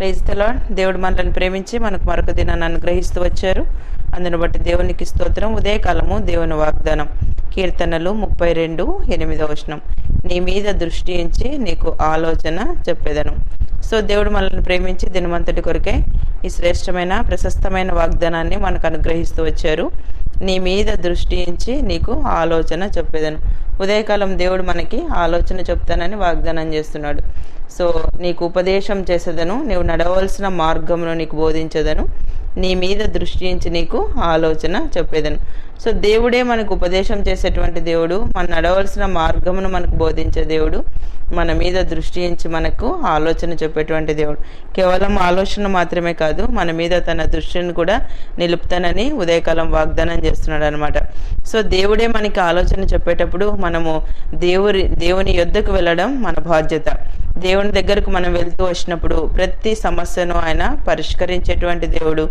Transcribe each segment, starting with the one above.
Praise తలాడ్ దేవుడు మనల్ని ప్రేమించి మనకు మరొక దినాన్ని అనుగ్రహిస్తూ వచ్చారు. అందును బట్టి దేవునికి స్తోత్రం. ఉదయకాలము దేవుని వాగ్దానం. కీర్తనలు ముప్పై రెండు ఎనిమిదవ వచనం. నీ మీద దృష్టి ఉంచి నీకు ఆలోచన చెప్పేదను. సో దేవుడు మనల్ని ప్రేమించి దినమంతటి కొరకే ఈ శ్రేష్టమైన ప్రశస్తమైన వాగ్దానాన్ని మనకు అనుగ్రహిస్తూ వచ్చారు. నీ మీద దృష్టి ఉంచి నీకు ఆలోచన చెప్పేదను. ఉదయకాలం దేవుడు మనకి ఆలోచన చెప్తానని వాగ్దానం చేస్తున్నాడు. సో నీకు ఉపదేశం చేసేదను నీవు నడవలసిన మార్గమును నీకు బోధించదను నీ మీద దృష్టించి నీకు ఆలోచన చెప్పేదను. సో దేవుడే మనకు ఉపదేశం చేసేటువంటి దేవుడు మన నడవలసిన మార్గమును మనకు బోధించే దేవుడు మన మీద దృష్టించి మనకు ఆలోచన చెప్పేటువంటి దేవుడు. కేవలం ఆలోచన మాత్రమే కాదు మన మీద తన దృష్టిని కూడా నిలుపుతానని ఉదయకాలం వాగ్దానం చేస్తున్నాడు అనమాట సో దేవుడే మనకి ఆలోచన చెప్పేటప్పుడు మనము దేవుడి దేవుని యొద్దకు వెళ్ళడం మన బాధ్యత. దేవుని దగ్గరకు మనం వెళ్తూ వచ్చినప్పుడు ప్రతి సమస్యను ఆయన పరిష్కరించేటువంటి దేవుడు.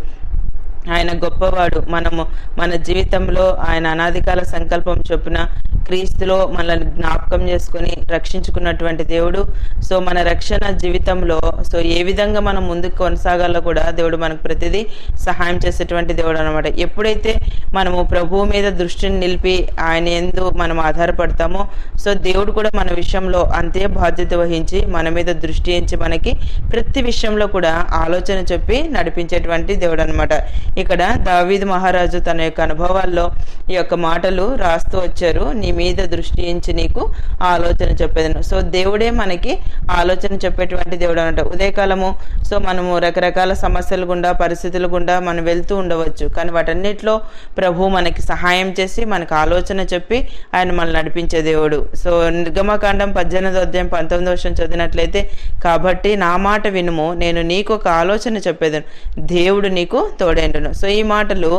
ఆయన గొప్పవాడు. మనము మన జీవితంలో ఆయన అనాదికాల సంకల్పం చొప్పున క్రీస్తులో మనల్ని జ్ఞాపకం చేసుకుని రక్షించుకున్నటువంటి దేవుడు. సో మన రక్షణ జీవితంలో సో ఏ విధంగా మనం ముందుకు కొనసాగాలో కూడా దేవుడు మనకు ప్రతిదీ సహాయం చేసేటువంటి దేవుడు అనమాట ఎప్పుడైతే మనము ప్రభువు మీద దృష్టిని నిలిపి ఆయన ఎందు మనం ఆధారపడతామో సో దేవుడు కూడా మన విషయంలో అంతే బాధ్యత వహించి మన మీద దృష్టి ఎంచి మనకి ప్రతి విషయంలో కూడా ఆలోచన చెప్పి నడిపించేటువంటి దేవుడు అనమాట ఇక్కడ దావీద్ మహారాజు తన యొక్క అనుభవాల్లో ఈ యొక్క మాటలు రాస్తూ వచ్చారు. నీ మీద దృష్టి ఇచ్చి నీకు ఆలోచన చెప్పేదను. సో దేవుడే మనకి ఆలోచన చెప్పేటువంటి దేవుడు అనమాట. ఉదయకాలము సో మనము రకరకాల సమస్యలు గుండా పరిస్థితుల గుండా మనం వెళ్తూ ఉండవచ్చు. కానీ వాటన్నిటిలో ప్రభు మనకి సహాయం చేసి మనకు ఆలోచన చెప్పి ఆయన మనల్ని నడిపించే దేవుడు. సో నిర్గమకాండం పద్దెనిమిదో అధ్యాయం పంతొమ్మిదో వర్షం చదివినట్లయితే కాబట్టి నా మాట వినుము నేను నీకు ఒక ఆలోచన చెప్పేదను. దేవుడు నీకు తోడేండును. సో ఈ మాటలు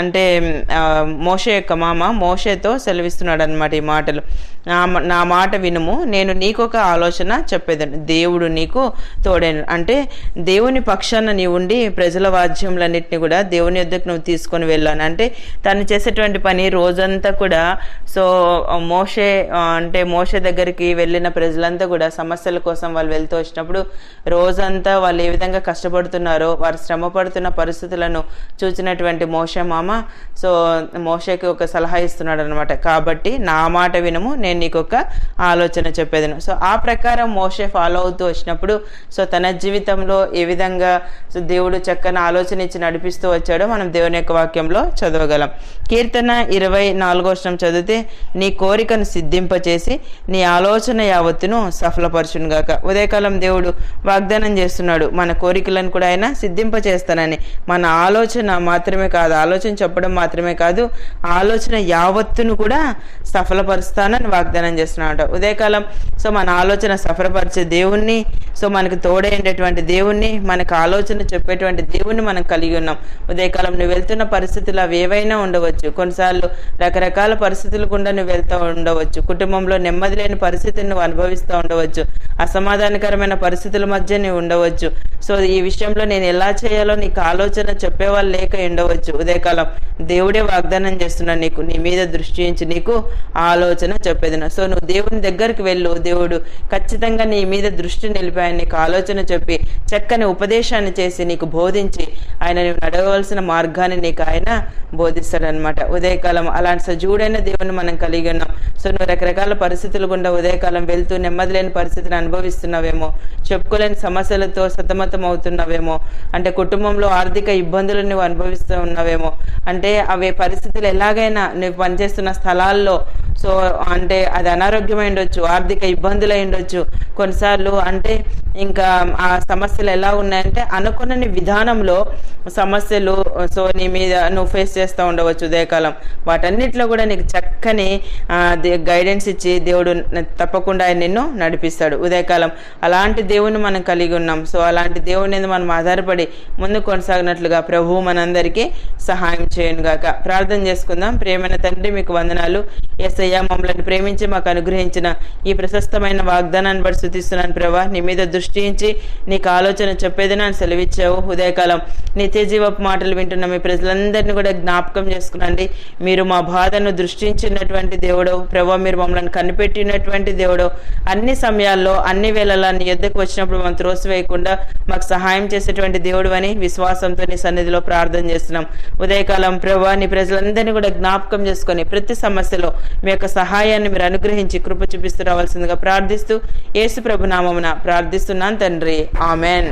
అంటే మోషే యొక్క మామ మోషేతో సెలవిస్తున్నాడు అనమాట ఈ మాటలు. నా నా మాట వినుము నేను నీకు ఒక ఆలోచన చెప్పేదాను దేవుడు నీకు తోడేను అంటే దేవుని పక్షాన నీవు ఉండి ప్రజల వాద్యములన్నింటినీ కూడా దేవుని యొద్దకు నువ్వు తీసుకొని వెళ్ళాను. అంటే తను చేసేటువంటి పని రోజంతా కూడా సో మోషే అంటే మోషే దగ్గరికి వెళ్ళిన ప్రజలంతా కూడా సమస్యల కోసం వాళ్ళు వెళ్తూ వచ్చినప్పుడు రోజంతా వాళ్ళు ఏ విధంగా కష్టపడుతున్నారో వారు శ్రమ పడుతున్న పరిస్థితులను చూచినటువంటి మోషే మామ. సో మోషేకి ఒక సలహా ఇస్తున్నాడు అనమాట కాబట్టి నా మాట వినము నేను నీకు ఒక ఆలోచన చెప్పేదను. సో ఆ ప్రకారం మోషే ఫాలో అవుతూ వచ్చినప్పుడు సో తన జీవితంలో ఏ విధంగా సో దేవుడు చక్కని ఆలోచన ఇచ్చి నడిపిస్తూ వచ్చాడో మనం దేవుని యొక్క వాక్యంలో చదవగలం. కీర్తన ఇరవై నాలుగో శ్రం చదివితే నీ కోరికను సిద్ధింపచేసి నీ ఆలోచన యావత్తును సఫలపరచునుగాక. ఉదయకాలం దేవుడు వాగ్దానం చేస్తున్నాడు మన కోరికలను కూడా ఆయన సిద్ధింప చేస్తానని మన ఆలోచన మాత్రమే కాదు ఆలోచన చెప్పడం మాత్రమే కాదు ఆలోచన యావత్తును కూడా సఫలపరుస్తానని వాగ్దానం చేస్తున్నాడు ఉదయకాలం సో మన ఆలోచన సఫలపరిచే దేవుణ్ణి సో మనకు తోడైనటువంటి దేవుణ్ణి మనకు ఆలోచన చెప్పేటువంటి దేవుణ్ణి మనం కలిగి ఉన్నాం. ఉదయకాలం నువ్వు వెళ్తున్న పరిస్థితులు అవి ఏవైనా ఉండవచ్చు. కొన్నిసార్లు రకరకాల పరిస్థితులు గుండా నువ్వు వెళ్తూ ఉండవచ్చు. కుటుంబంలో నెమ్మది లేని పరిస్థితిని నువ్వు అనుభవిస్తూ ఉండవచ్చు. అసమాధానకరమైన పరిస్థితుల మధ్య నువ్వు ఉండవచ్చు. సో ఈ విషయంలో నేను ఎలా చేయాలో నీకు ఆలోచన చెప్పేవాళ్ళు లేక ఉండవచ్చు ఉదయకాలం దేవుడే వాగ్దానం చేస్తున్నాడు నీకు నీ మీద దృష్టి ఉంచి నీకు ఆలోచన చెప్పేదిన. సో నువ్వు దేవుని దగ్గరికి వెళ్ళు. దేవుడు ఖచ్చితంగా నీ మీద దృష్టి నిలిపి ఆయన నీకు ఆలోచన చెప్పి చక్కని ఉపదేశాన్ని చేసి నీకు బోధించి ఆయన నువ్వు నడవలసిన మార్గాన్ని నీకు ఆయన బోధిస్తాడనమాట ఉదయకాలం అలాంటి సజీవుడైన దేవుని మనం కలిగి ఉన్నాం. సో నువ్వు రకరకాల పరిస్థితులు గుండా ఉదయకాలం వెళ్తూ నెమ్మది లేని పరిస్థితిని అనుభవిస్తున్నావేమో. చెప్పుకోలేని సమస్యలతో సతమతం అవుతున్నావేమో అంటే కుటుంబంలో ఆర్థిక ఇబ్బందులు నువ్వు అనుభవిస్తూ ఉన్నావేమో. అంటే అవి పరిస్థితులు ఎలాగైనా నువ్వు పనిచేస్తున్న స్థలాల్లో సో అంటే అది అనారోగ్యమై ఉండొచ్చు ఆర్థిక ఇబ్బందులు అయి ఉండొచ్చు. కొన్నిసార్లు అంటే ఇంకా ఆ సమస్యలు ఎలా ఉన్నాయంటే అనుకున్న విధానంలో సమస్యలు సో నీ మీద నువ్వు ఫేస్ చేస్తూ ఉండవచ్చు ఉదయకాలం. వాటన్నిటిలో కూడా నీకు చక్కని గైడెన్స్ ఇచ్చి దేవుడు తప్పకుండా ఆయన నిన్ను నడిపిస్తాడు ఉదయకాలం. అలాంటి దేవుని మనం కలిగి ఉన్నాం. సో అలాంటి దేవుని మీద మనం ఆధారపడి ముందు కొనసాగినట్లుగా ప్రభువు మనందరికీ సహాయం చేయను గాక. ప్రార్థన చేసుకుందాం. ప్రేమైన తండ్రి మీకు వందనాలు. ఎస్ఐ మమ్మల్ని ప్రేమించి మాకు అనుగ్రహించిన ఈ ప్రశస్తమైన వాగ్దానాన్ని బట్టి సుతిస్తున్నాను ప్రభా. నీ మీద దృష్టించి నీకు ఆలోచన చెప్పేది అని సెలవిచ్చావు. ఉదయకాలం నిత్యజీవపు మాటలు వింటున్న మీ ప్రజలందరినీ కూడా జ్ఞాపకం చేసుకునండి. మీరు మా బాధను దృష్టించినటువంటి దేవుడు ప్రభా మీరు మమ్మల్ని కనిపెట్టినటువంటి దేవుడు అన్ని సమయాల్లో అన్ని వేళలా నీ ఎద్దకు వచ్చినప్పుడు మనం త్రోసివేయకుండా మాకు సహాయం చేసేటువంటి దేవుడు అని విశ్వాసంతో నీ సన్నిధిలో ప్రార్థన చేస్తున్నాం. ఉదయకాలం ప్రభా నీ ప్రజలందరినీ కూడా జ్ఞాపకం చేసుకొని ప్రతి సమస్యలో మీ యొక్క సహాయాన్ని మీరు అనుగ్రహించి కృప చూపిస్తూ రావాల్సిందిగా ప్రార్థిస్తూ యేసు ప్రభు నామమున ప్రార్థిస్తున్నాను తండ్రి. ఆమెన్.